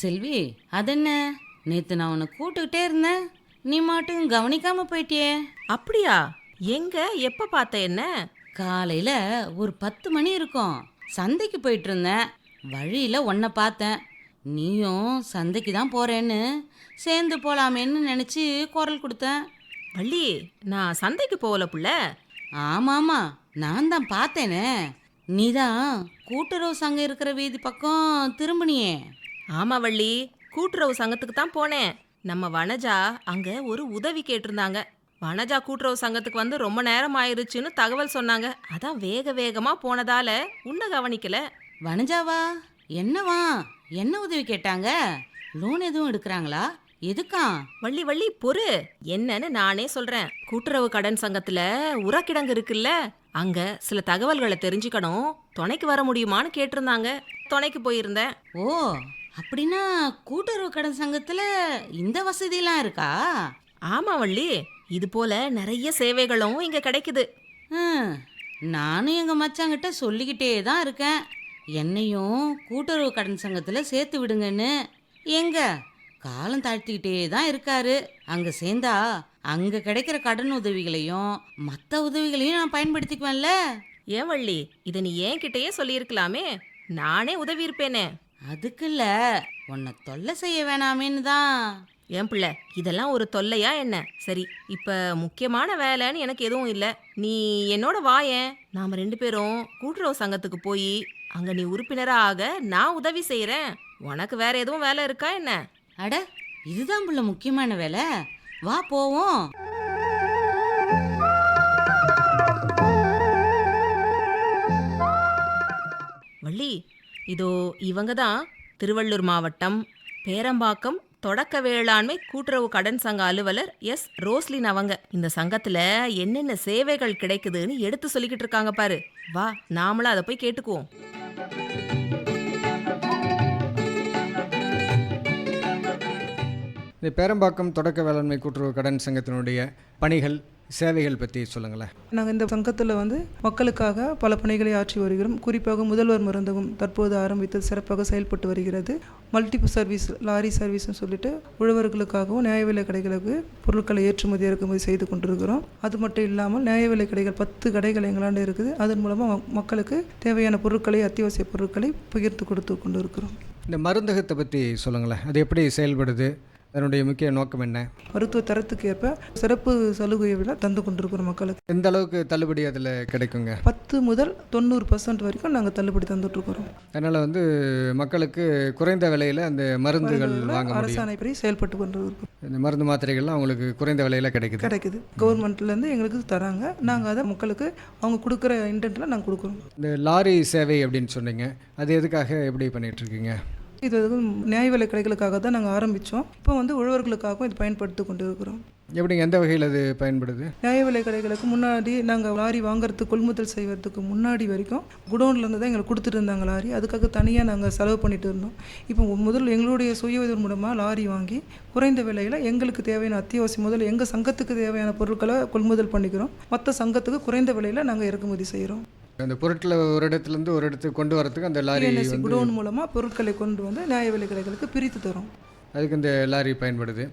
செல்வி அதென்ன? நேத்து நான் உன்னை கூட்டுக்கிட்டே இருந்தேன். நீ மாட்டும் கவனிக்காம போயிட்டியே. அப்படியா? எங்க? எப்ப பார்த்த என்ன? காலையில ஒரு பத்து மணி இருக்கும். சந்தைக்கு போயிட்டு இருந்தேன். வழியில உன்னை பார்த்தேன். நீயும் சந்தைக்கு தான் போறேன்னு. சேர்ந்து போலாமேன்னு நினைச்சு குரல் கொடுத்தேன். வள்ளி நான் சந்தைக்கு போகல புள்ள. ஆமாமா நான் தான் பார்த்தேனே. நீதான் கூட்டுறவு சங்கம் இருக்கிற வீதி பக்கம் திரும்பினியே. ஆமா வள்ளி கூட்டுறவு சங்கத்துக்கு தான் போனேன். நம்ம வனஜா அங்க ஒரு உதவி கேட்டிருந்தாங்க. வனஜா கூட்டுறவு சங்கத்துக்கு வந்து ரொம்ப நேரம் ஆயிருச்சுன்னு தகவல் சொன்னாங்க. அதான் வேக வேகமா போனதால உன்னை கவனிக்கல. வனஜாவா என்னவா? என்ன உதவி கேட்டாங்க? லோன் எதுவும் எடுக்கிறாங்களா? எதுக்கா? வள்ளி வள்ளி பொறு. என்னன்னு நானே சொல்றேன். கூட்டுறவு கடன் சங்கத்துல உரக்கிடங்கு இருக்குல்ல அங்க சில தகவல்களை தெரிஞ்சுக்கணும். துணைக்கு வர முடியுமான்னு கேட்டிருந்தாங்க. துணைக்கு போயிருந்தேன். ஓ அப்படின்னா கூட்டுறவு கடன் சங்கத்துல இந்த வசதியெல்லாம் இருக்கா? ஆமா வள்ளி. இது போல நிறைய சேவைகளும் இங்க கிடைக்குது. ஹம், நானும் எங்க மச்சாங்கிட்ட சொல்லிக்கிட்டே தான் இருக்கேன். என்னையும் கூட்டுறவு கடன் சங்கத்துல சேர்த்து விடுங்கன்னு. எங்க? காலம் தாழ்த்திக்கிட்டே தான் இருக்காரு. அங்க சேர்ந்தா அங்க கிடைக்கிற கடன் உதவிகளையும் மற்ற உதவிகளையும் நான் பயன்படுத்திக்குவேன்ல. ஏன் வள்ளி? இதை நீ ஏன் கிட்டயே சொல்லியிருக்கலாமே? நானே உதவி இருப்பேனே அதுக்கு இல்ல உன்னை தொல்லை செய்ய வேணாமேன்னு தான். ஏன் பிள்ளை இதெல்லாம் ஒரு தொல்லையா என்ன? சரி இப்ப முக்கியமான வேலைன்னு எனக்கு எதுவும் இல்லை. நீ என்னோட வாயேன் நாம ரெண்டு பேரும் கூட்டுறவு சங்கத்துக்கு போய் அங்க நீ உறுப்பினரா ஆக நான் உதவி செய்யறேன் உனக்கு வேற எதுவும் வேலை இருக்கா என்ன? அட இதுதான் புள்ள முக்கியமான வேலை. வா போவோம். வள்ளி இதோ இவங்க தான் திருவள்ளூர் மாவட்டம் பேரம்பாக்கம் தொடக்க வேளாண்மை கூட்டுறவு கடன் சங்க அலுவலர் எஸ். ரோஸ்லின் அவங்க. இந்த சங்கத்துல என்னென்ன சேவைகள் கிடைக்குதுன்னு எடுத்து சொல்லிக்கிட்டு இருக்காங்க பாரு. வா நாமளும் அதை போய் கேட்டுக்குவோம். இந்த பேரம்பாக்கம் தொடக்க வேளாண்மை கூட்டுறவு கடன் சங்கத்தினுடைய பணிகள் சேவைகள் பற்றி சொல்லுங்களேன். நாங்கள் இந்த சங்கத்தில் வந்து மக்களுக்காக பல பணிகளை ஆற்றி வருகிறோம். குறிப்பாக முதல்வர் மருந்தகம் தற்போது ஆரம்பித்து சிறப்பாக செயல்பட்டு வருகிறது. மல்டிபிள் சர்வீஸ் லாரி சர்வீஸ்னு சொல்லிட்டு உழவர்களுக்காகவும் நியாய விலை கடைகளுக்கு பொருட்களை ஏற்றுமதி இறக்குமதி செய்து கொண்டிருக்கிறோம். அது மட்டும் இல்லாமல் நியாய விலை கடைகள் பத்து கடைகள் எங்களாண்டு இருக்குது. அதன் மூலமாக மக்களுக்கு தேவையான பொருட்களை அத்தியாவசிய பொருட்களை பகிர்ந்து கொடுத்து கொண்டு இருக்கிறோம் இந்த மருந்தகத்தை பற்றி சொல்லுங்களேன். அது எப்படி செயல்படுது? அதனுடைய முக்கிய நோக்கம் என்ன? மருத்துவ தரத்துக்கு ஏற்ப சிறப்பு சலுகையை விட தந்து கொண்டிருக்கிறோம் மக்களுக்கு எந்த அளவுக்கு தள்ளுபடி அதில் கிடைக்குங்க? பத்து முதல் தொண்ணூறு பர்சன்ட் வரைக்கும் நாங்கள் தள்ளுபடி தந்துட்டுருக்குறோம். அதனால் வந்து மக்களுக்கு குறைந்த விலையில் அந்த மருந்துகள் வாங்க அரசாணைப்படி செயல்பட்டு கொண்டு இருக்கோம் இந்த மருந்து மாத்திரைகள்லாம் அவங்களுக்கு குறைந்த விலையில் கிடைக்குது. கிடைக்குது. கவர்மெண்ட்லேருந்து எங்களுக்கு தராங்க. நாங்கள் அதை மக்களுக்கு அவங்க கொடுக்குற இன்டென்ட்டில் நாங்கள் கொடுக்குறோம். இந்த லாரி சேவை அப்படின்னு சொன்னீங்க. அது எதுக்காக எப்படி பண்ணிட்டு இருக்கீங்க இது வந்து நியாய விலை கடைகளுக்காக தான் நாங்கள் ஆரம்பித்தோம் இப்போ வந்து உழவர்களுக்காகவும் இது பயன்படுத்தி கொண்டு இருக்கிறோம் எப்படிங்க எந்த வகையில் அது பயன்படுது? நியாய விலை கடைகளுக்கு முன்னாடி நாங்கள் லாரி வாங்குறதுக்கு கொள்முதல் செய்வதற்கு முன்னாடி வரைக்கும் குடோன்லேருந்து தான் எங்களுக்கு கொடுத்துட்டு இருந்தாங்க லாரி. அதுக்காக தனியாக நாங்கள் செலவு பண்ணிட்டு இருந்தோம். இப்போ முதல் எங்களுடைய சுய உதவி மூலமாக லாரி வாங்கி குறைந்த விலையில் எங்களுக்கு தேவையான அத்தியாவசியம் முதல் எங்கள் சங்கத்துக்கு தேவையான பொருட்களை கொள்முதல் பண்ணிக்கிறோம். மற்ற சங்கத்துக்கு குறைந்த விலையில் நாங்கள் இறக்குமதி செய்கிறோம் அந்த பொருட்களை ஒரு இடத்துலேருந்து ஒரு இடத்துக்கு கொண்டு வரதுக்கு அந்த லாரி குடோன் மூலமாக பொருட்களை கொண்டு வந்து நியாய விலை கடைகளுக்கு பிரித்து தரோம். அதுக்கு இந்த லாரி பயன்படுது.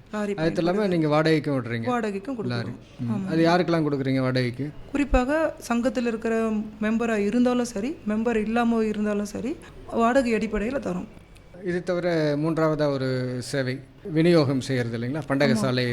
அது இல்லாமல் நீங்கள் வாடகைக்கும் விடுறீங்க. வாடகைக்கும் லாரி. அது யாருக்கெல்லாம் கொடுக்குறீங்க வாடகைக்கு? குறிப்பாக சங்கத்தில் இருக்கிற மெம்பராக இருந்தாலும் சரி மெம்பர் இல்லாமல் இருந்தாலும் சரி வாடகை அடிப்படையில் தரோம். இது தவிர மூன்றாவதாக ஒரு சேவை விநியோகம் செய்கிறது இல்லைங்களா? பண்டக சாலை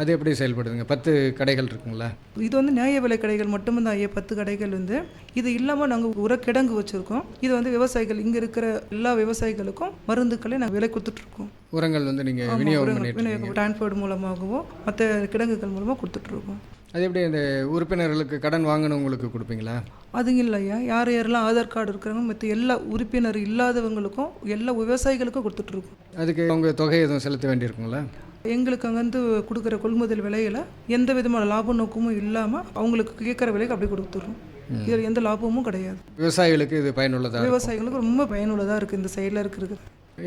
அது எப்படி செயல்படுதுங்க? பத்து கடைகள் இருக்குங்களா? இது வந்து நியாய விலை கடைகள் மட்டும்தான் ஐயா பத்து கடைகள் வந்து. இது இல்லாமல் நாங்கள் உரக்கிடங்கு வச்சுருக்கோம். இது வந்து விவசாயிகள் இங்கே இருக்கிற எல்லா விவசாயிகளுக்கும் மருந்துக்களை நாங்கள் விலை கொடுத்துட்ருக்கோம். உரங்கள் வந்து நீங்கள் விநியோகம் டிரான்ஸ்போர்ட் மூலமாகவும் மற்ற கிடங்குகள் மூலமாக கொடுத்துட்ருக்கோம். அது எப்படி இந்த உறுப்பினர்களுக்கு கடன் வாங்கினவங்களுக்கு கொடுப்பீங்களா? அதுங்க இல்லையா? யார் யாரெல்லாம் ஆதார் கார்டு இருக்கிறவங்க மற்ற எல்லா உறுப்பினர் இல்லாதவங்களுக்கும் எல்லா விவசாயிகளுக்கும் கொடுத்துட்ருக்கோம் அதுக்கு அவங்க தொகை எதுவும் செலுத்த வேண்டியிருக்குங்களா? எங்களுக்கு அங்கேருந்து கொடுக்குற கொள்முதல் விலையில் எந்த விதமான லாப நோக்கமும் இல்லாமல் அவங்களுக்கு கேட்குற விலைக்கு அப்படி கொடுத்துட்றோம். இதில் எந்த லாபமும் கிடையாது. விவசாயிகளுக்கு இது பயனுள்ளதாக விவசாயிகளுக்கு ரொம்ப பயனுள்ளதாக இருக்குது இந்த சைடில் இருக்கிறது.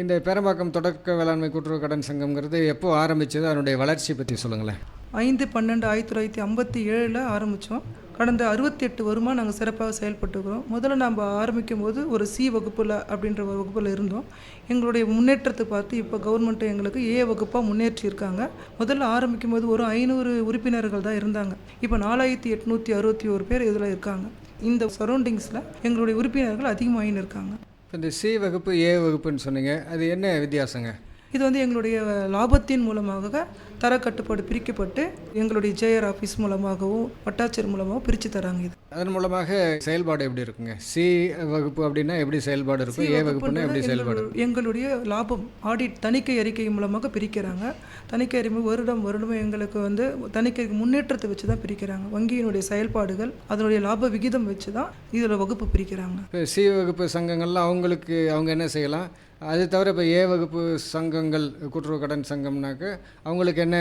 இந்த பேரம்பாக்கம் தொடக்க வேளாண்மை கூட்டுறவு கடன் சங்கம்ங்கிறது எப்போ ஆரம்பிச்சது? அதனுடைய வளர்ச்சி பற்றி சொல்லுங்களேன். ஐந்து பன்னெண்டு ஆயிரத்தி தொள்ளாயிரத்தி ஐம்பத்தி ஏழில் ஆரம்பித்தோம் கடந்த அறுபத்தி எட்டு வருமா நாங்கள் சிறப்பாக செயல்பட்டுக்கிறோம். முதல்ல நம்ம ஆரம்பிக்கும் போது ஒரு சி வகுப்பில் அப்படின்ற ஒரு வகுப்பில் இருந்தோம். எங்களுடைய முன்னேற்றத்தை பார்த்து இப்போ கவர்மெண்ட் எங்களுக்கு ஏ வகுப்பாக முன்னேற்றி இருக்காங்க. முதல்ல ஆரம்பிக்கும் போது ஒரு ஐநூறு உறுப்பினர்கள் தான் இருந்தாங்க. இப்போ நாலாயிரத்தி எட்நூற்றி அறுபத்தி ஒரு பேர் இதில் இருக்காங்க. இந்த சரௌண்டிங்ஸில் எங்களுடைய உறுப்பினர்கள் அதிகமாகின்னு இருக்காங்க. இப்போ இந்த சி வகுப்பு ஏ வகுப்புன்னு சொன்னீங்க. அது என்ன வித்தியாசங்க? இது வந்து எங்களுடைய லாபத்தின் மூலமாக தரக்கட்டுப்பாடு பிரிக்கப்பட்டு எங்களுடைய ஜேஆர் ஆஃபீஸ் மூலமாகவும் வட்டாட்சியர் மூலமாகவும் பிரித்து தராங்க இது. அதன் மூலமாக செயல்பாடு எப்படி இருக்குங்க? சி வகுப்பு அப்படின்னா எப்படி செயல்பாடு இருக்கும்? ஏ வகுப்புன்னா எப்படி செயல்பாடு? எங்களுடைய லாபம் ஆடிட் தணிக்கை அறிக்கை மூலமாக பிரிக்கிறாங்க. தணிக்கை அறிக்கை வருடம் வருடம் எங்களுக்கு வந்து தணிக்கை முன்னேற்றத்தை வச்சு தான் பிரிக்கிறாங்க. வங்கியினுடைய செயல்பாடுகள் அதனுடைய லாப விகிதம் வச்சு தான் இதில் வகுப்பு பிரிக்கிறாங்க. சி வகுப்பு சங்கங்கள்லாம் அவங்களுக்கு அவங்க என்ன செய்யலாம்? அது தவிர இப்போ ஏ வகுப்பு சங்கங்கள் கூட்டுறவு கடன் சங்கம்னாக்க அவங்களுக்கு என்ன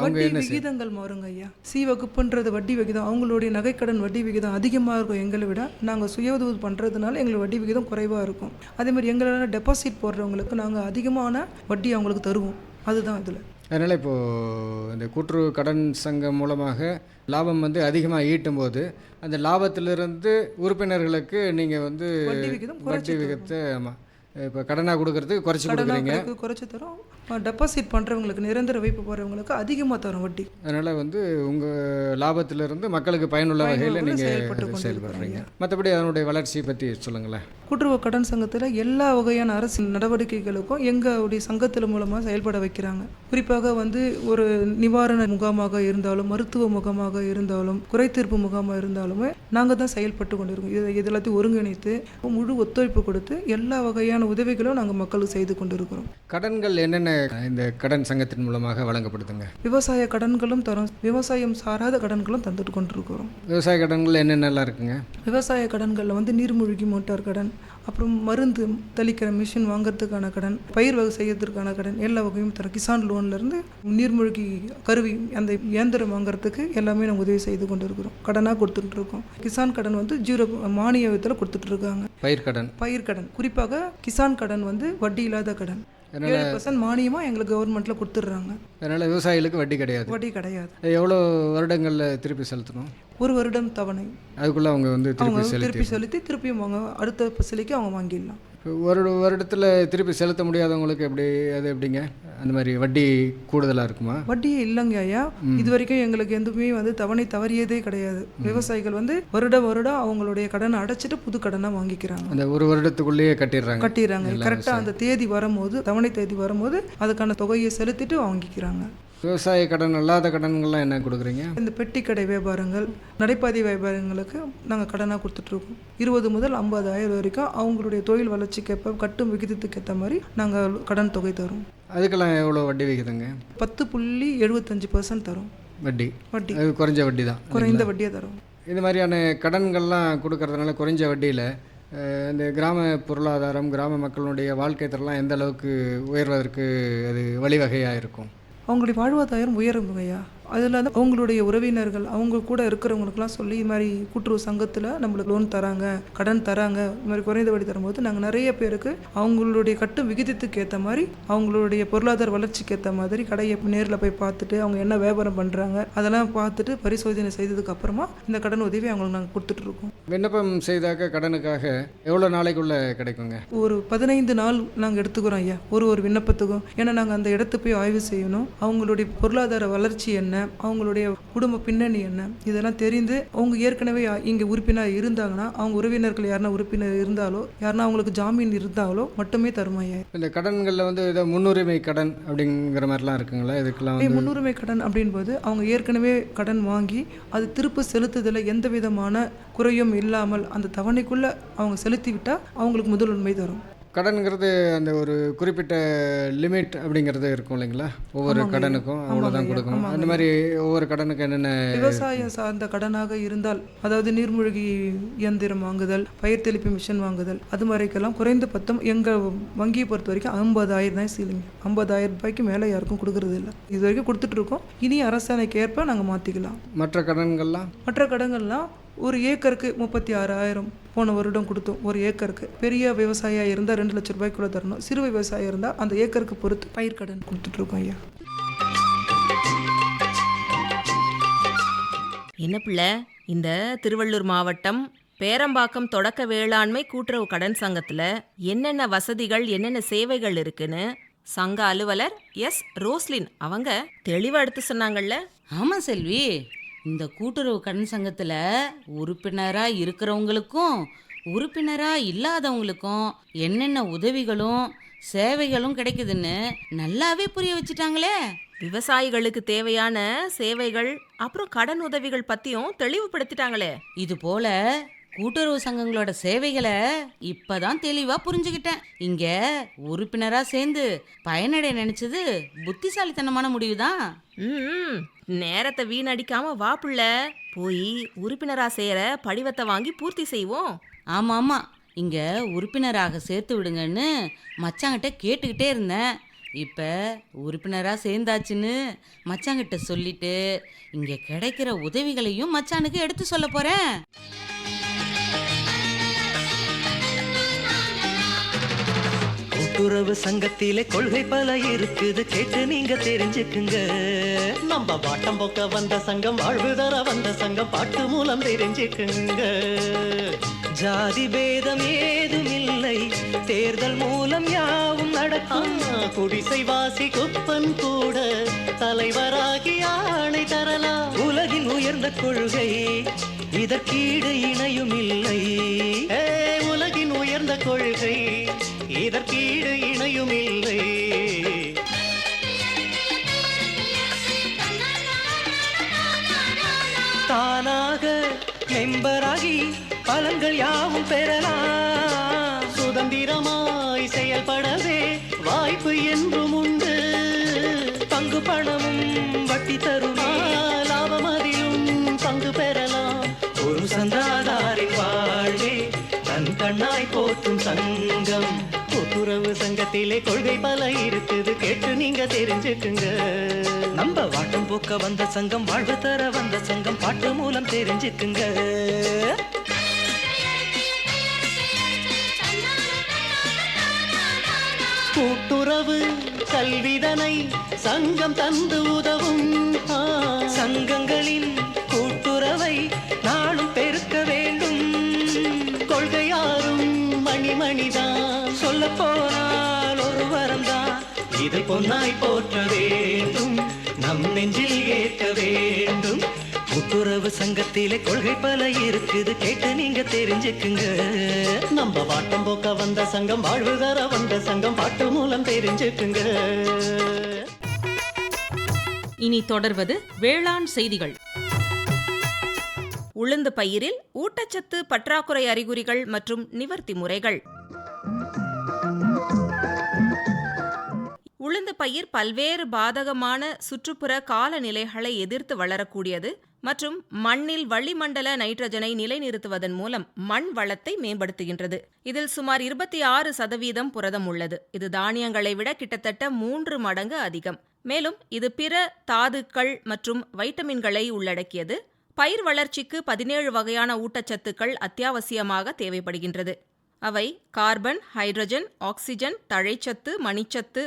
அவங்க என்ன விகிதங்கள் மாறுங்க ஐயா. சி வகுப்புன்றது வட்டி விகிதம். அவங்களுடைய நகைக்கடன் வட்டி விகிதம் அதிகமாக இருக்கும் எங்களை விட. நாங்கள் சுய உதவி பண்ணுறதுனால எங்களுக்கு வட்டி விகிதம் குறைவாக இருக்கும். அதே மாதிரி எங்களால் டெபாசிட் போடுறவங்களுக்கு நாங்கள் அதிகமான வட்டி அவங்களுக்கு தருவோம். அதுதான் இதில். அதனால் இப்போது இந்த கூட்டுறவு கடன் சங்கம் மூலமாக லாபம் வந்து அதிகமாக ஈட்டும் போது அந்த லாபத்திலிருந்து உறுப்பினர்களுக்கு நீங்கள் வந்து வட்டி விகிதத்தை ஆமாம் இப்போ கடனாக கொடுக்கறதுக்கு குறைச்சி கொடுக்குறீங்க. குறைச்சி தரோம். டெபாசிட் பண்ணுறவங்களுக்கு நிரந்தர வைப்பு போகிறவங்களுக்கு அதிகமாக தரோம் வட்டி. அதனால் வந்து உங்கள் லாபத்திலிருந்து மக்களுக்கு பயனுள்ள வகையில் நீங்கள் செயல்படுறீங்க. மற்றபடி அதனுடைய வளர்ச்சி பற்றி சொல்லுங்களேன். கூட்டுறவு கடன் சங்கத்தில் எல்லா வகையான அரசு நடவடிக்கைகளுக்கும் எங்களுடைய சங்கத்தில் மூலமாக செயல்பட வைக்கிறாங்க. குறிப்பாக வந்து ஒரு நிவாரண முகாமாக இருந்தாலும் மருத்துவ முகாமாக இருந்தாலும் குறைதீர்ப்பு முகாமாக இருந்தாலுமே நாங்கள் தான் செயல்பட்டு கொண்டிருக்கோம். இது இது எல்லாத்தையும் ஒருங்கிணைத்து முழு ஒத்துழைப்பு கொடுத்து எல்லா வகையான உதவிகளும் நாங்கள் மக்களுக்கு செய்து கொண்டு இருக்கிறோம் கடன்கள் என்னென்ன இந்த கடன் சங்கத்தின் மூலமாக வழங்கப்படுதுங்க. விவசாய கடன்களும் தரோம் விவசாயம் சாராத கடன்களும் தந்துட்டு கொண்டிருக்கிறோம். விவசாய கடன்கள் என்னென்னலாம் இருக்குங்க? விவசாய கடன்களில் வந்து நீர்மூழ்கி மோட்டார் கடன் அப்புறம் மருந்து தெளிக்கிற மிஷின் வாங்குறதுக்கான கடன் பயிர் வகை செய்யறதுக்கான கடன் எல்லா வகையும் தரோம். கிசான் லோன்லேருந்து நீர்மூழ்கி கருவி அந்த இயந்திரம் வாங்குறதுக்கு எல்லாமே நாங்கள் உதவி செய்து கொண்டு இருக்கிறோம் கடனாக கொடுத்துட்டு இருக்கோம். கிசான் கடன் வந்து ஜீரோ மானிய விதத்தில் கொடுத்துட்டு இருக்காங்க. பயிர் கடன். பயிர் கடன். குறிப்பாக கிசான் கடன் வந்து வட்டி இல்லாத கடன். ஏழு பர்சன்ட் மானியமாக எங்களுக்கு கவர்மெண்ட்டில் கொடுத்துட்றாங்க. அதனால் விவசாயிகளுக்கு வட்டி கிடையாது. வட்டி கிடையாது. எவ்வளோ வருடங்களில் திருப்பி செலுத்தணும்? ஒரு வருடம் தவணை. அதுக்குள்ளே அவங்க வந்து அவங்க திருப்பி செலுத்தி திருப்பி செலுத்தி திருப்பியும் வாங்க அடுத்த பசிலிக்கு அவங்க வாங்கிடலாம். ஒரு வருடத்தில் திருப்பி செலுத்த முடியாதவங்களுக்கு எப்படி அது எப்படிங்க? அந்த மாதிரி வட்டி கூடுதலாக இருக்குமா? வட்டியே இல்லைங்க ஐயா. இது வரைக்கும் எங்களுக்கு எதுவுமே வந்து தவணை தவறியதே கிடையாது. விவசாயிகள் வந்து வருட வருடம் அவங்களுடைய கடனை அடைச்சிட்டு புது கடனாக வாங்கிக்கிறாங்க. அந்த ஒரு வருடத்துக்குள்ளேயே கட்டிடுறாங்க. கட்டிடுறாங்க. கரெக்டாக அந்த தேதி வரும்போது தவணை தேதி வரும்போது அதுக்கான தொகையை செலுத்திட்டு வாங்கிக்கிறாங்க. விவசாய கடன் அல்லாத கடன்கள்லாம் என்ன கொடுக்குறீங்க? இந்த பெட்டி கடை வியாபாரங்கள் நடைபாதை வியாபாரங்களுக்கு நாங்கள் கடனாக கொடுத்துட்ருக்கோம். இருபது முதல் ஐம்பதாயிரம் வரைக்கும் அவங்களுடைய தொழில் வளர்ச்சிக்கு ஏற்ப கட்டும் விகிதத்துக்கு ஏற்ற மாதிரி நாங்கள் கடன் தொகை தரோம். அதுக்கெல்லாம் எவ்வளோ வட்டி விகிதங்க? பத்து புள்ளி எழுபத்தஞ்சு பர்சன்ட் தரும். வட்டி. வட்டி. அது குறைஞ்ச வட்டி தான். குறைந்த வட்டியை தரும். இந்த மாதிரியான கடன்கள்லாம் கொடுக்கறதுனால குறைஞ்ச வட்டியில் இந்த கிராம பொருளாதாரம் கிராம மக்களுடைய வாழ்க்கை தரலாம் எந்த அளவுக்கு உயர்வதற்கு அது வழிவகையாக இருக்கும்? அவங்களுடைய வாழ்வாதாரம் உயரும் ஐயா. அதில் வந்து அவங்களுடைய உறவினர்கள் அவங்க கூட இருக்கிறவங்களுக்குலாம் சொல்லி இது மாதிரி கூட்டுறவு சங்கத்தில் நம்மளுக்கு லோன் தராங்க கடன் தராங்க இது மாதிரி குறைந்த வட்டி தரும்போது நாங்கள் நிறைய பேருக்கு அவங்களுடைய கட்டும் விகிதத்துக்கு ஏற்ற மாதிரி அவங்களுடைய பொருளாதார வளர்ச்சிக்கு ஏற்ற மாதிரி கடையை நேரில் போய் பார்த்துட்டு அவங்க என்ன வியாபாரம் பண்ணுறாங்க அதெல்லாம் பார்த்துட்டு பரிசோதனை செய்ததுக்கு அப்புறமா இந்த கடன் உதவி அவங்களுக்கு நாங்கள் கொடுத்துட்ருக்கோம் விண்ணப்பம் செய்தாக்க கடனுக்காக எவ்வளோ நாளைக்குள்ளே கிடைக்குங்க? ஒரு பதினைந்து நாள் நாங்கள் எடுத்துக்கிறோம் ஐயா ஒரு ஒரு விண்ணப்பத்துக்கும். ஏன்னா நாங்கள் அந்த இடத்த போய் ஆய்வு செய்யணும். அவங்களுடைய பொருளாதார வளர்ச்சி என்ன? அவங்களுடைய குடும்ப பின்னணி என்ன? இதெல்லாம் தெரிந்து அவங்க ஏற்கனவே இங்கே உறுப்பினர் இருந்தாங்கன்னா அவங்க உறவினர்கள் யாருன்னா உறுப்பினர் இருந்தாலோ யாருன்னா அவங்களுக்கு ஜாமீன் இருந்தாலோ மட்டுமே தருமாயா இந்த கடன்களில் வந்து ஏதோ முன்னுரிமை கடன் அப்படிங்கிற மாதிரிலாம் இருக்குங்களா? இதுக்கெல்லாம் முன்னுரிமை கடன் அப்படின்போது அவங்க ஏற்கனவே கடன் வாங்கி அது திருப்பு செலுத்துதல எந்த விதமான குறையும் இல்லாமல் அந்த தவணைக்குள்ள அவங்க செலுத்தி விட்டா அவங்களுக்கு முதல் உண்மை தரும். கடனுங்கிறது அந்த ஒரு குறிப்பிட்ட லிமிட் அப்படிங்கிறது இருக்கும் இல்லைங்களா? ஒவ்வொரு. கடனுக்கும் அவ்வளோதான். கொடுக்கணும். அந்த மாதிரி ஒவ்வொரு கடனுக்கு என்னென்ன விவசாயம் சார்ந்த கடனாக இருந்தால் அதாவது நீர்மூழ்கி இயந்திரம் வாங்குதல் பயிர் தெளிப்பு மிஷின் வாங்குதல் அது மாதிரிக்கெல்லாம் குறைந்த பத்தம் எங்கள் வங்கியை பொறுத்த வரைக்கும் ஐம்பதாயிரம் தான் சீலிங் ஐம்பதாயிரம் ரூபாய்க்கு மேலே யாருக்கும் கொடுக்கறது இல்லை. இது வரைக்கும் கொடுத்துட்டு இருக்கோம் இனி அரசாணைக்கு ஏற்ப நாங்கள் மாற்றிக்கலாம் மற்ற கடன்கள்லாம்? மற்ற கடன்கள்லாம் ஒரு ஏக்கருக்கு முப்பத்தி ஆறாயிரம். போன வருடம் கொடுத்தோம். ஒரு ஏக்கருக்கு. பெரிய விவசாயியாக இருந்தால் ரெண்டு லட்ச ரூபாய்க்குள்ள தரணும். சிறு விவசாயியாக இருந்தால் அந்த ஏக்கருக்கு பொறுத்து பயிர் கடன் கொடுத்துட்ருக்கோம் ஐயா. என்ன பிள்ளை? இந்த திருவள்ளூர் மாவட்டம் பேரம்பாக்கம் தொடக்க வேளாண்மை கூட்டுறவு கடன் சங்கத்துல என்னென்ன வசதிகள் என்னென்ன சேவைகள் இருக்குன்னு சங்க அலுவலர் எஸ் ரோஸ்லின் அவங்க தெளிவா எடுத்து சொன்னாங்கல்ல? ஆமாம் செல்வி. இந்த கூட்டுறவு கடன் சங்கத்தில் உறுப்பினராக இருக்கிறவங்களுக்கும் உறுப்பினராக இல்லாதவங்களுக்கும் என்னென்ன உதவிகளும் சேவைகளும் கிடைக்குதுன்னு நல்லாவே புரிய வச்சுட்டாங்களே. விவசாயிகளுக்கு தேவையான சேவைகள் அப்புறம் கடன் உதவிகள் பத்தியும் தெளிவுபடுத்திட்டாங்களே. இது போல கூட்டுறவு சங்கங்களோட சேவைகளை இப்பதான் தெளிவா புரிஞ்சுக்கிட்டேன் இங்க உறுப்பினரா சேர்ந்து பயனடைய நினைச்சது புத்திசாலித்தனமான முடிவுதான். ம் நேரத்தை வீணடிக்காம வா புள்ள. போய் உறுப்பினரா சேர படிவத்தை வாங்கி பூர்த்தி செய்வோம். ஆமா ஆமா இங்க உறுப்பினராக சேர்த்து விடுங்கன்னு மச்சாங்கிட்ட கேட்டுக்கிட்டே இருந்தேன். இப்ப உறுப்பினரா சேர்ந்தாச்சுன்னு மச்சாங்கிட்ட சொல்லிட்டு இங்க கிடைக்கிற உதவிகளையும் மச்சானுக்கு எடுத்து சொல்ல போறேன். கூட்டுறவு சங்கத்திலே கொள்கை பல இருக்குது. கேட்டு நீங்க தெரிஞ்சுக்குங்க. நம்ம வாட்டம் போக்க வந்த சங்கம் வாழ்வு தர வந்த சங்கம் பாட்டு மூலம் தெரிஞ்சுக்குங்க. ஜாதி பேதம் ஏதும் இல்லை தேர்தல் மூலம் யாவும் நடக்கும். குடிசை வாசி குப்பன் கூட தலைவராகி ஆணை தரலாம். உலகின் உயர்ந்த கொள்கை. இதற்கீடு இணையும் இல்லை உலகின் உயர்ந்த கொள்கை. இதற்கீடு இணையும் இல்லை தானாக மெம்பராகி சங்கத்திலே கொள்கை பல இருக்குது. கேட்டு நீங்க தெரிஞ்சுக்குங்க. நம்ம வாட்டம் போக்க வந்த சங்கம் வாழ்வு தர வந்த சங்கம் பாட்டு மூலம் தெரிஞ்சுக்குங்க. கூட்டுறவு கல்விதனை சங்கம் தந்து உதவும். சங்கங்களின் கூட்டுறவை நாளும் பெருக்க வேண்டும். கொள்கையாரும் மணிமணிதான். சொல்ல வரம்தான் இதை பொன்னாய் போற்ற வேண்டும். நம் நெஞ்சில் ஏற்ற வேண்டும். கூட்டுறவு சங்கத்திலே கொள்கை பல இருக்குது. கேட்டு நீங்க தெரிஞ்சுக்குங்க. நம்ம வாட்டம் போக்க வந்த சங்கம் வாழ்வு தர வந்த சங்கம் பாட்டு மூலம் தெரிஞ்சுக்குங்க. இனி தொடர்வது வேளாண் செய்திகள். உளுந்து பயிரில் ஊட்டச்சத்து பற்றாக்குறை அறிகுறிகள் மற்றும் நிவர்த்தி முறைகள். உளுந்து பயிர் பல்வேறு பாதகமான சுற்றுப்புற காலநிலைகளை எதிர்த்து வளரக்கூடியது மற்றும் மண்ணில் வளிமண்டல நைட்ரஜனை நிலைநிறுத்துவதன் மூலம் மண் வளத்தை மேம்படுத்துகின்றது. இதில் சுமார் இருபத்தி ஆறு சதவீதம் புரதம் உள்ளது. இது தானியங்களை விட கிட்டத்தட்ட மூன்று மடங்கு அதிகம். மேலும் இது பிற தாதுக்கள் மற்றும் வைட்டமின்களை உள்ளடக்கியது. பயிர் வளர்ச்சிக்கு பதினேழு வகையான ஊட்டச்சத்துக்கள் அத்தியாவசியமாக தேவைப்படுகின்றது. அவை கார்பன் ஹைட்ரஜன் ஆக்சிஜன் தழைச்சத்து மணிச்சத்து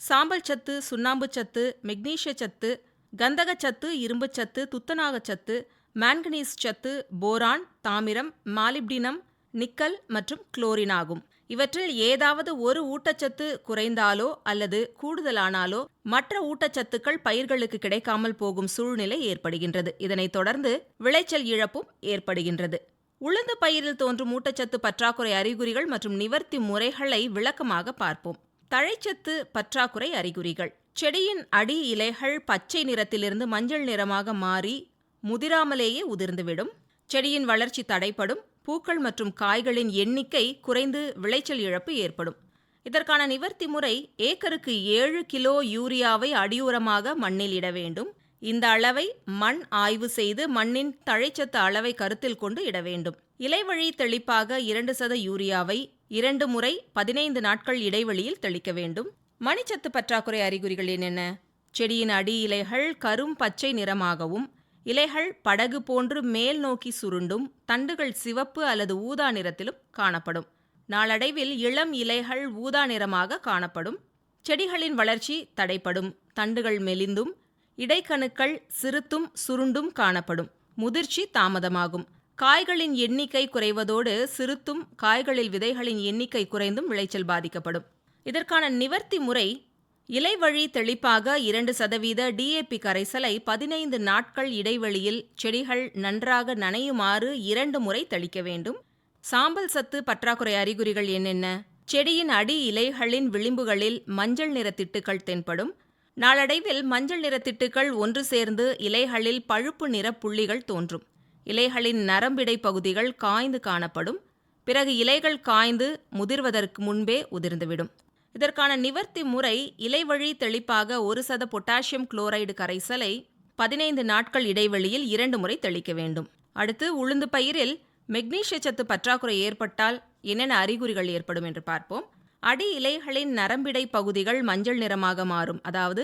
சாம்பல் சத்து சுண்ணாம்பு சத்து மெக்னீஷிய சத்து கந்தகச்சத்து இரும்புச்சத்து துத்தநாகச்சத்து மாங்கனீஸ் சத்து போரான் தாமிரம் மாலிப்டினம் நிக்கல் மற்றும் குளோரின் ஆகும். இவற்றில் ஏதாவது ஒரு ஊட்டச்சத்து குறைந்தாலோ அல்லது கூடுதலானாலோ மற்ற ஊட்டச்சத்துக்கள் பயிர்களுக்கு கிடைக்காமல் போகும் சூழ்நிலை ஏற்படுகின்றது. இதனைத் தொடர்ந்து விளைச்சல் இழப்பும் ஏற்படுகின்றது. உளுந்து பயிரில் தோன்றும் ஊட்டச்சத்து பற்றாக்குறை அறிகுறிகள் மற்றும் நிவர்த்தி முறைகளை விளக்கமாக பார்ப்போம். தழைச்சத்து பற்றாக்குறை அறிகுறிகள். செடியின் அடி இலைகள் பச்சை நிறத்திலிருந்து மஞ்சள் நிறமாக மாறி முதிராமலேயே உதிர்ந்துவிடும். செடியின் வளர்ச்சி தடைப்படும் பூக்கள் மற்றும் காய்களின் எண்ணிக்கை குறைந்து விளைச்சல் இழப்பு ஏற்படும். இதற்கான நிவர்த்தி முறை ஏக்கருக்கு ஏழு கிலோ யூரியாவை அடியுரமாக மண்ணில் இட வேண்டும். இந்த அளவை மண் ஆய்வு செய்து மண்ணின் தழைச்சத்து அளவை கருத்தில் கொண்டு இட வேண்டும். இலைவழி தெளிப்பாக இரண்டு சத யூரியாவை இரண்டு முறை பதினைந்து நாட்கள் இடைவெளியில் தெளிக்க வேண்டும். மணிச்சத்து பற்றாக்குறை அறிகுறிகள் என்னென்ன? செடியின் அடி இலைகள் கரும் பச்சை நிறமாகவும் இலைகள் படகு போன்று மேல் நோக்கி சுருண்டும் தண்டுகள் சிவப்பு அல்லது ஊதா நிறத்திலும் காணப்படும். நாளடைவில் இளம் இலைகள் ஊதா நிறமாக காணப்படும். செடிகளின் வளர்ச்சி தடைப்படும் தண்டுகள் மெலிந்தும் இடைக்கணுக்கள் சிறுத்தும் சுருண்டும் காணப்படும். முதிர்ச்சி தாமதமாகும். காய்களின் எண்ணிக்கை குறைவதோடு சிறுத்தும் காய்களில் விதைகளின் எண்ணிக்கை குறைந்தும் விளைச்சல் பாதிக்கப்படும். இதற்கான நிவர்த்தி முறை இலைவழி தெளிப்பாக இரண்டு சதவீத டிஏபி கரைசலை பதினைந்து நாட்கள் இடைவெளியில் செடிகள் நன்றாக நனையுமாறு இரண்டு முறை தெளிக்க வேண்டும். சாம்பல் சத்து பற்றாக்குறை அறிகுறிகள் என்னென்ன? செடியின் அடி இலைகளின் விளிம்புகளில் மஞ்சள் நிற திட்டுக்கள் தென்படும். நாளடைவில் மஞ்சள் நிற திட்டுக்கள் ஒன்று சேர்ந்து இலைகளில் பழுப்பு நிற புள்ளிகள் தோன்றும். இலைகளின் நரம்பிடை பகுதிகள் காய்ந்து காணப்படும். பிறகு இலைகள் காய்ந்து முதிர்வதற்கு முன்பே உதிர்ந்துவிடும். இதற்கான நிவர்த்தி முறை இலைவழி தெளிப்பாக ஒரு சத பொட்டாசியம் குளோரைடு கரைசலை பதினைந்து நாட்கள் இடைவெளியில் இரண்டு முறை தெளிக்க வேண்டும். அடுத்து உளுந்து பயிரில் மெக்னீஷிய சத்து பற்றாக்குறை ஏற்பட்டால் என்னென்ன அறிகுறிகள் ஏற்படும் என்று பார்ப்போம். அடி இலைகளின் நரம்பிடை பகுதிகள் மஞ்சள் நிறமாக மாறும். அதாவது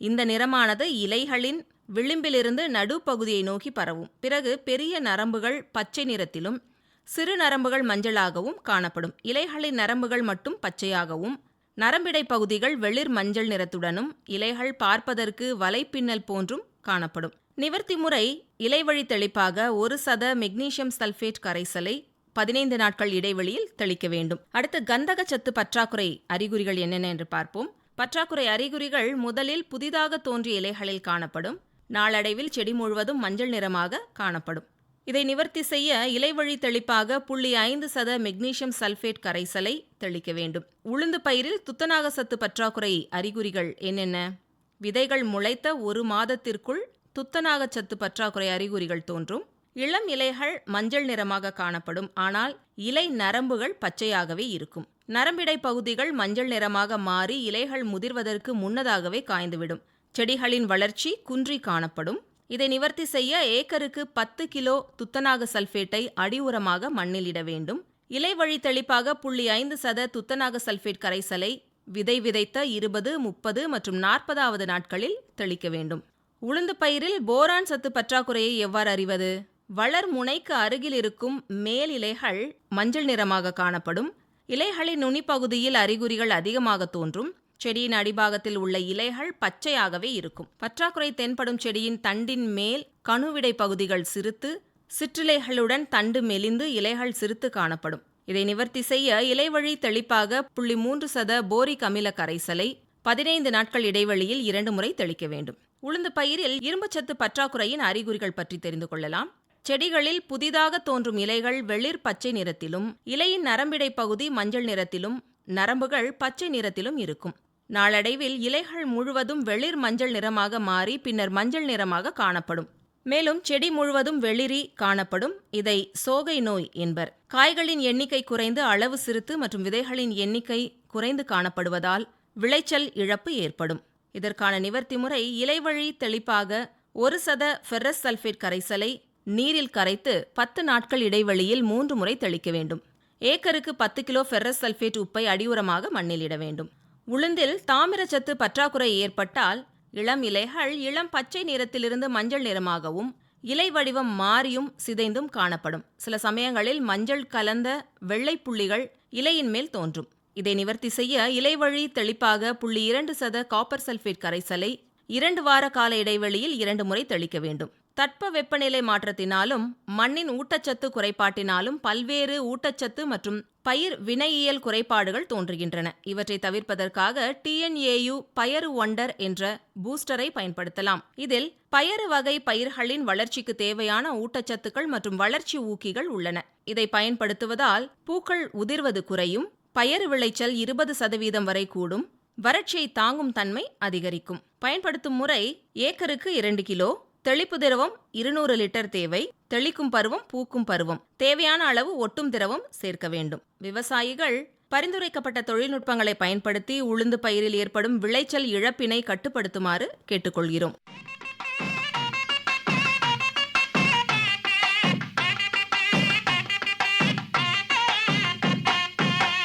இந்த நிறமானது இலைகளின் விளிம்பிலிருந்து நடுப்பகுதியை நோக்கி பரவும். பிறகு பெரிய நரம்புகள் பச்சை நிறத்திலும் சிறு நரம்புகள் மஞ்சளாகவும் காணப்படும். இலைகளின் நரம்புகள் மட்டும் பச்சையாகவும் நரம்பிடை பகுதிகள் வெளிர் மஞ்சள் நிறத்துடனும் இலைகள் பார்ப்பதற்கு வலைப்பின்னல் போன்றும் காணப்படும். நிவர்த்தி முறை இலைவழி தெளிப்பாக ஒரு சத மெக்னீசியம் சல்ஃபேட் கரைசலை பதினைந்து நாட்கள் இடைவெளியில் தெளிக்க வேண்டும். அடுத்து கந்தக சத்து பற்றாக்குறை அறிகுறிகள் என்னென்ன என்று பார்ப்போம். பற்றாக்குறை அறிகுறிகள் முதலில் புதிதாக தோன்றிய இலைகளில் காணப்படும். நாளடைவில் செடி முழுவதும் மஞ்சள் நிறமாக காணப்படும். இதை நிவர்த்தி செய்ய இலைவழி தெளிப்பாக புள்ளி ஐந்து சத மெக்னீசியம் சல்ஃபேட் கரைசலை தெளிக்க வேண்டும். உளுந்து பயிரில் துத்தநாக சத்து பற்றாக்குறை அறிகுறிகள் என்னென்ன? விதைகள் முளைத்த ஒரு மாதத்திற்குள் துத்தநாக சத்து பற்றாக்குறை அறிகுறிகள் தோன்றும். இளம் இலைகள் மஞ்சள் நிறமாக காணப்படும். ஆனால் இலை நரம்புகள் பச்சையாகவே இருக்கும். நரம்பிடை பகுதிகள் மஞ்சள் நிறமாக மாறி இலைகள் முதிர்வதற்கு முன்னதாகவே காய்ந்துவிடும். செடிகளின் வளர்ச்சி குன்றி காணப்படும். இதை நிவர்த்தி செய்ய ஏக்கருக்கு பத்து கிலோ துத்தநாக சல்பேட்டை அடி உரமாக மண்ணில் இட வேண்டும். இலை வழி தெளிப்பாக புள்ளி ஐந்து சத துத்தநாக சல்பேட் கரைசலை விதை விதைத்த இருபது முப்பது மற்றும் நாற்பதாவது நாட்களில் தெளிக்க வேண்டும். உளுந்து பயிரில் போரான் சத்து பற்றாக்குறையை எவ்வாறு அறிவது? வளர் முனைக்கு அருகில் இருக்கும் மேல் இலைகள் மஞ்சள் நிறமாக காணப்படும். இலைகளின் நுனிப்பகுதியில் அறிகுறிகள் அதிகமாக தோன்றும். செடியின் அடிபாகத்தில் உள்ள இலைகள் பச்சையாகவே இருக்கும். பற்றாக்குறை தென்படும் செடியின் தண்டின் மேல் கணுவிடை பகுதிகள் சிறுத்து சிற்றிலைகளுடன் தண்டு மெலிந்து இலைகள் சிறுத்து காணப்படும். இதை நிவர்த்தி செய்ய இலைவழி தெளிப்பாக புள்ளி மூன்று சத போரிக் அமில கரைசலை பதினைந்து நாட்கள் இடைவெளியில் இரண்டு முறை தெளிக்க வேண்டும். உளுந்து பயிரில் இரும்புச்சத்து பற்றாக்குறையின் அறிகுறிகள் பற்றி தெரிந்து கொள்ளலாம். செடிகளில் புதிதாக தோன்றும் இலைகள் வெளிர் பச்சை நிறத்திலும் இலையின் நரம்பிடை பகுதி மஞ்சள் நிறத்திலும் நரம்புகள் பச்சை நிறத்திலும் இருக்கும். நாளடைவில் இலைகள் முழுவதும் வெளிர் மஞ்சள் நிறமாக மாறி பின்னர் மஞ்சள் நிறமாக காணப்படும். மேலும் செடி முழுவதும் வெளிரி காணப்படும். இதை சோகை நோய் என்பர். காய்களின் எண்ணிக்கை குறைந்து அளவு சிறுத்து மற்றும் விதைகளின் எண்ணிக்கை குறைந்து காணப்படுவதால் விளைச்சல் இழப்பு ஏற்படும். இதற்கான நிவர்த்தி முறை இலைவழி தெளிப்பாக ஒரு சத ஃபெர்ரஸ் சல்ஃபேட் கரைசலை நீரில் கரைத்து பத்து நாட்கள் இடைவெளியில் மூன்று முறை தெளிக்க வேண்டும். ஏக்கருக்கு பத்து கிலோ ஃபெர்ரஸ் சல்ஃபேட் உப்பை அடியுரமாக மண்ணில் இட வேண்டும். உளுந்தில் தாமிரச்சத்து பற்றாக்குறை ஏற்பட்டால் இளம் இலைகள் இளம் பச்சை நிறத்திலிருந்து மஞ்சள் நிறமாகவும் இலை வடிவம் மாறியும் சிதைந்தும் காணப்படும். சில சமயங்களில் மஞ்சள் கலந்த வெள்ளை புள்ளிகள் இலையின் மேல் தோன்றும். இதை நிவர்த்தி செய்ய இலைவழி தெளிப்பாக புள்ளி இரண்டு சத காப்பர் சல்ஃபேட் கரைசலை இரண்டு வார கால இடைவெளியில் இரண்டு முறை தெளிக்க வேண்டும். தட்ப வெப்பநிலை மாற்றத்தினாலும் மண்ணின் ஊட்டச்சத்து குறைபாட்டினாலும் பல்வேறு ஊட்டச்சத்து மற்றும் பயிர் வினையியல் குறைபாடுகள் தோன்றுகின்றன. இவற்றை தவிர்ப்பதற்காக டிஎன்ஏயு பயறு ஒண்டர் என்ற பூஸ்டரை பயன்படுத்தலாம். இதில் பயறு வகை பயிர்களின் வளர்ச்சிக்கு தேவையான ஊட்டச்சத்துக்கள் மற்றும் வளர்ச்சி ஊக்கிகள் உள்ளன. இதை பயன்படுத்துவதால் பூக்கள் உதிர்வது குறையும் பயறு விளைச்சல் இருபது சதவீதம் வரை கூடும் வறட்சியை தாங்கும் தன்மை அதிகரிக்கும். பயன்படுத்தும் முறை ஏக்கருக்கு இரண்டு கிலோ தெளிப்பு திரவம் இருநூறு லிட்டர் தேவை. தெளிக்கும் பருவம் பூக்கும் பருவம். தேவையான அளவு ஒட்டும் திரவம் சேர்க்க வேண்டும். விவசாயிகள் பரிந்துரைக்கப்பட்ட தொழில்நுட்பங்களை பயன்படுத்தி உளுந்து பயிரில் ஏற்படும் விளைச்சல் இழப்பினை கட்டுப்படுத்துமாறு கேட்டுக்கொள்கிறோம்.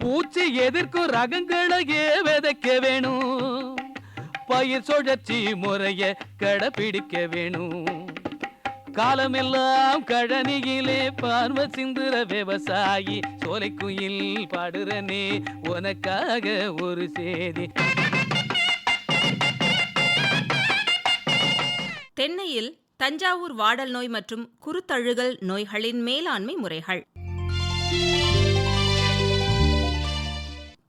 பூச்சி எதிர்க்கும் ரகங்களையே விதைக்க வேணும். பயிர் சுழற்சி முறைய கடைபிடிக்க வேணும். காலமெல்லாம் கழனியிலே பார்வ சிந்துற விவசாயி சோலை குயில் பாடுறனே உனக்காக ஒரு செய்தி தென்னையில் தஞ்சாவூர் வாடல் நோய் மற்றும் குருத்தழுகல் நோய்களின் மேலாண்மை முறைகள்.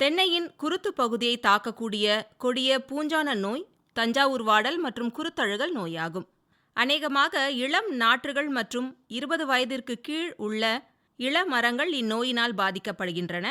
தென்னையின் குருத்து பகுதியை தாக்கக்கூடிய கொடிய பூஞ்சான நோய் தஞ்சாவூர் வாடல் மற்றும் குருத்தழுகல் நோயாகும். அநேகமாக இளம் நாற்றுகள் மற்றும் இருபது வயதிற்கு கீழ் உள்ள இள மரங்கள் இந்நோயினால் பாதிக்கப்படுகின்றன.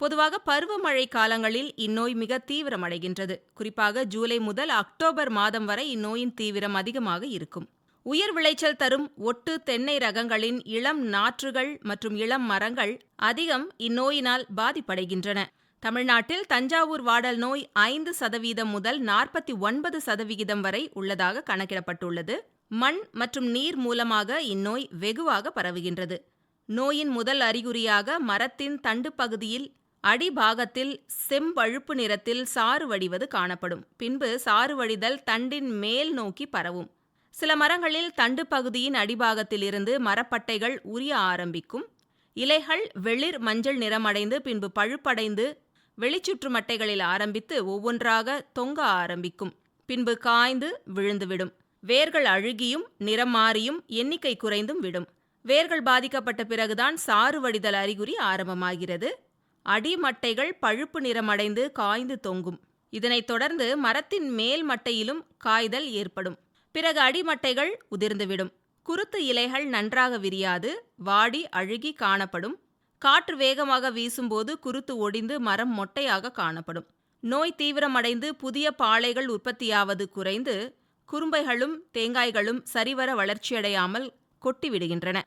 பொதுவாக பருவமழை காலங்களில் இந்நோய் மிக தீவிரமடைகின்றது. குறிப்பாக ஜூலை முதல் அக்டோபர் மாதம் வரை இந்நோயின் தீவிரம் அதிகமாக இருக்கும். உயர் விளைச்சல் தரும் ஒட்டு தென்னை ரகங்களின் இளம் நாற்றுகள் மற்றும் இளம் மரங்கள் அதிகம் இந்நோயினால் பாதிப்படைகின்றன. தமிழ்நாட்டில் தஞ்சாவூர் வாடல் நோய் ஐந்து சதவீதம் முதல் நாற்பத்தி ஒன்பது சதவிகிதம் வரை உள்ளதாக கணக்கிடப்பட்டுள்ளது. மண் மற்றும் நீர் மூலமாக இந்நோய் வெகுவாக பரவுகின்றது. நோயின் முதல் அறிகுறியாக மரத்தின் தண்டு பகுதியில் அடிபாகத்தில் செம்பழுப்பு நிறத்தில் சாறு வடிவது காணப்படும். பின்பு சாறு வடிதல் தண்டின் மேல் நோக்கி பரவும். சில மரங்களில் தண்டு பகுதியின் அடிபாகத்திலிருந்து மரப்பட்டைகள் உரிய ஆரம்பிக்கும். இலைகள் வெளிர் மஞ்சள் நிறமடைந்து பின்பு பழுப்படைந்து வெளிச்சுற்று மட்டைகளில் ஆரம்பித்து ஒவ்வொன்றாக தொங்க ஆரம்பிக்கும். பின்பு காய்ந்து விழுந்துவிடும். வேர்கள் அழுகியும் நிறம் மாறியும் எண்ணிக்கை குறைந்தும் விடும். வேர்கள் பாதிக்கப்பட்ட பிறகுதான் சாறு வடிதல் அறிகுறி ஆரம்பமாகிறது. அடிமட்டைகள் பழுப்பு நிறமடைந்து காய்ந்து தொங்கும். இதனைத் தொடர்ந்து மரத்தின் மேல் மட்டையிலும் காய்தல் ஏற்படும். பிறகு அடிமட்டைகள் உதிர்ந்துவிடும். குருத்து இலைகள் நன்றாக விரியாது வாடி அழுகி காணப்படும். காற்று வேகமாக வீசும்போது குருத்து ஒடிந்து மரம் மொட்டையாக காணப்படும். நோய் தீவிரமடைந்து புதிய பாளைகள் உற்பத்தியாவது குறைந்து குறும்பைகளும் தேங்காய்களும் சரிவர வளர்ச்சியடையாமல் கொட்டிவிடுகின்றன.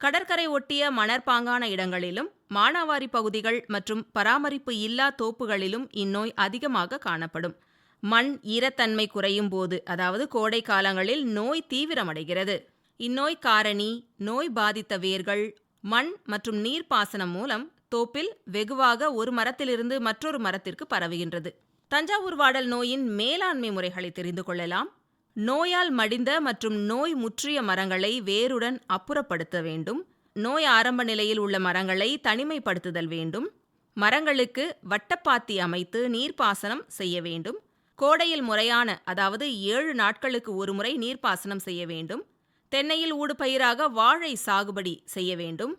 கடற்கரை ஒட்டிய மணற்பாங்கான இடங்களிலும் மானாவாரி பகுதிகள் மற்றும் பராமரிப்பு இல்லா தோப்புகளிலும் இந்நோய் அதிகமாக காணப்படும். மண் ஈரத்தன்மை குறையும் போது அதாவது கோடை காலங்களில் நோய் தீவிரமடைகிறது. இந்நோய் காரணி நோய் பாதித்த வேர்கள் மண் மற்றும் நீர்ப்பாசனம் மூலம் தோப்பில் வெகுவாக ஒரு மரத்திலிருந்து மற்றொரு மரத்திற்கு பரவுகின்றது. தஞ்சாவூர் வாடல் நோயின் மேலாண்மை முறைகளை தெரிந்து கொள்ளலாம். நோயால் மடிந்த மற்றும் நோய் முற்றிய மரங்களை வேருடன் அப்புறப்படுத்த வேண்டும். நோய் ஆரம்ப நிலையில் உள்ள மரங்களை தனிமைப்படுத்துதல் வேண்டும். மரங்களுக்கு வட்டப்பாத்தி அமைத்து நீர்ப்பாசனம் செய்ய வேண்டும். கோடையில் முறையான அதாவது ஏழு நாட்களுக்கு ஒருமுறை நீர்ப்பாசனம் செய்ய வேண்டும். தென்னையில் ஊடுபயிராக வாழை சாகுபடி செய்ய வேண்டும்.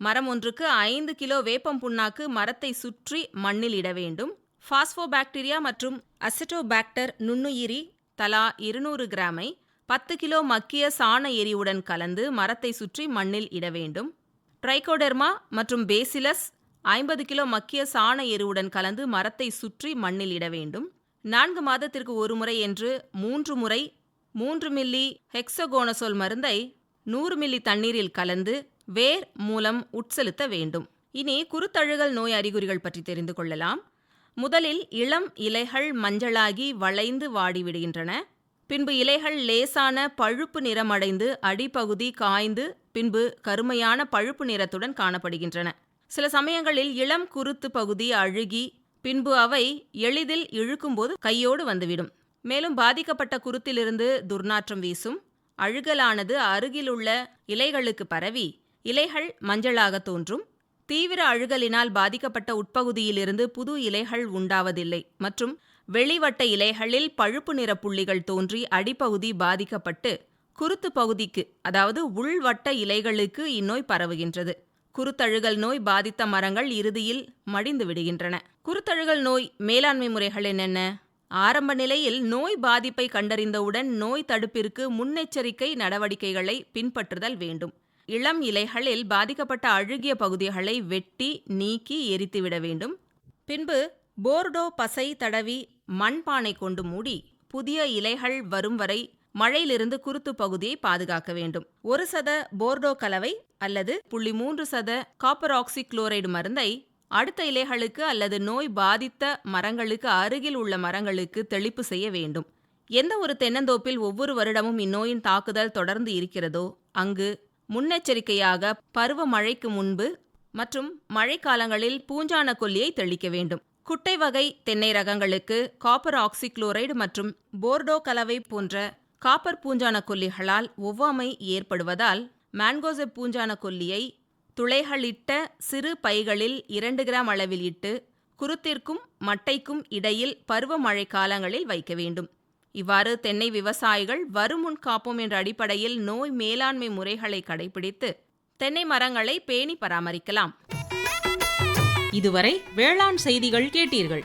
மரம் ஒன்றுக்கு ஐந்து கிலோ வேப்பம் புண்ணாக்கு மரத்தை சுற்றி மண்ணில் இட வேண்டும். பாஸ்போபாக்டீரியா மற்றும் அசிட்டோபாக்டர் நுண்ணுயிரி தலா இருநூறு கிராமை பத்து கிலோ மக்கிய சாண எரிவுடன் கலந்து மரத்தை சுற்றி மண்ணில் இட வேண்டும். ட்ரைகோடெர்மா மற்றும் பேசிலஸ் ஐம்பது கிலோ மக்கிய சாண எருவுடன் கலந்து மரத்தை சுற்றி மண்ணில் இட வேண்டும். நான்கு மாதத்திற்கு ஒரு முறை என்று மூன்று முறை மூன்று மில்லி ஹெக்ஸகோனசோல் மருந்தை நூறு மில்லி தண்ணீரில் கலந்து வேர் மூலம் உட்செலுத்த வேண்டும். இனி குருத்தழுகல் நோய் அறிகுறிகள் பற்றி தெரிந்து கொள்ளலாம். முதலில் இளம் இலைகள் மஞ்சளாகி வளைந்து வாடிவிடுகின்றன. பின்பு இலைகள் லேசான பழுப்பு நிறமடைந்து அடிப்பகுதி காய்ந்து பின்பு கருமையான பழுப்பு நிறத்துடன் காணப்படுகின்றன. சில சமயங்களில் இளம் குருத்து பகுதி அழுகி பின்பு அவை எளிதில் இழுக்கும்போது கையோடு வந்துவிடும். மேலும் பாதிக்கப்பட்ட குருத்திலிருந்து துர்நாற்றம் வீசும். அழுகலானது அருகிலுள்ள இலைகளுக்கு பரவி இலைகள் மஞ்சளாக தோன்றும். தீவிர அழுகலினால் பாதிக்கப்பட்ட உட்பகுதியிலிருந்து புது இலைகள் உண்டாவதில்லை மற்றும் வெளிவட்ட இலைகளில் பழுப்பு நிற புள்ளிகள் தோன்றி அடிப்பகுதி பாதிக்கப்பட்டு குருத்து பகுதிக்கு அதாவது உள்வட்ட இலைகளுக்கு இந்நோய் பரவுகின்றது. குருத்தழுகல் நோய் பாதித்த மரங்கள் இறுதியில் மடிந்து விடுகின்றன. குருத்தழுகல் நோய் மேலாண்மை முறைகள் என்னென்ன? ஆரம்ப நிலையில் நோய் பாதிப்பை கண்டறிந்தவுடன் நோய் தடுப்பிற்கு முன்னெச்சரிக்கை நடவடிக்கைகளை பின்பற்றுதல் வேண்டும். இளம் இலைகளில் பாதிக்கப்பட்ட அழுகிய பகுதிகளை வெட்டி நீக்கி எரித்துவிட வேண்டும். பின்பு போர்டோ பசை தடவி மண்பானை கொண்டு மூடி புதிய இலைகள் வரும் வரை மழையிலிருந்து குருத்து பகுதியை பாதுகாக்க வேண்டும். ஒரு சத போர்டோ கலவை அல்லது புள்ளி மூன்று சத காப்பர் ஆக்சி குளோரைடு மருந்தை அடுத்த இலைகளுக்கு அல்லது நோய் பாதித்த மரங்களுக்கு அருகில் உள்ள மரங்களுக்கு தெளிப்பு செய்ய வேண்டும். எந்த ஒரு தென்னந்தோப்பில் ஒவ்வொரு வருடமும் இந்நோயின் தாக்குதல் தொடர்ந்து இருக்கிறதோ அங்கு முன்னெச்சரிக்கையாக பருவ மழைக்கு முன்பு மற்றும் மழைக்காலங்களில் பூஞ்சான கொல்லியை தெளிக்க வேண்டும். குட்டை வகை தென்னை ரகங்களுக்கு காப்பர் ஆக்சிக்ளோரைடு மற்றும் போர்டோ கலவை போன்ற காப்பர் பூஞ்சான கொல்லிகளால் ஒவ்வாமை ஏற்படுவதால் மேன்கோசெப் பூஞ்சான கொல்லியை துளைகளிட்ட சிறு பைகளில் இரண்டு கிராம் அளவில் இட்டு குருத்திற்கும் மட்டைக்கும் இடையில் பருவமழை காலங்களில் வைக்க வேண்டும். இவ்வாறு தென்னை விவசாயிகள் வருமுன் காப்போம் என்ற அடிப்படையில் நோய் மேலாண்மை முறைகளை கடைபிடித்து தென்னை மரங்களை பேணி பராமரிக்கலாம். இதுவரை வேளாண் செய்திகள் கேட்டீர்கள்.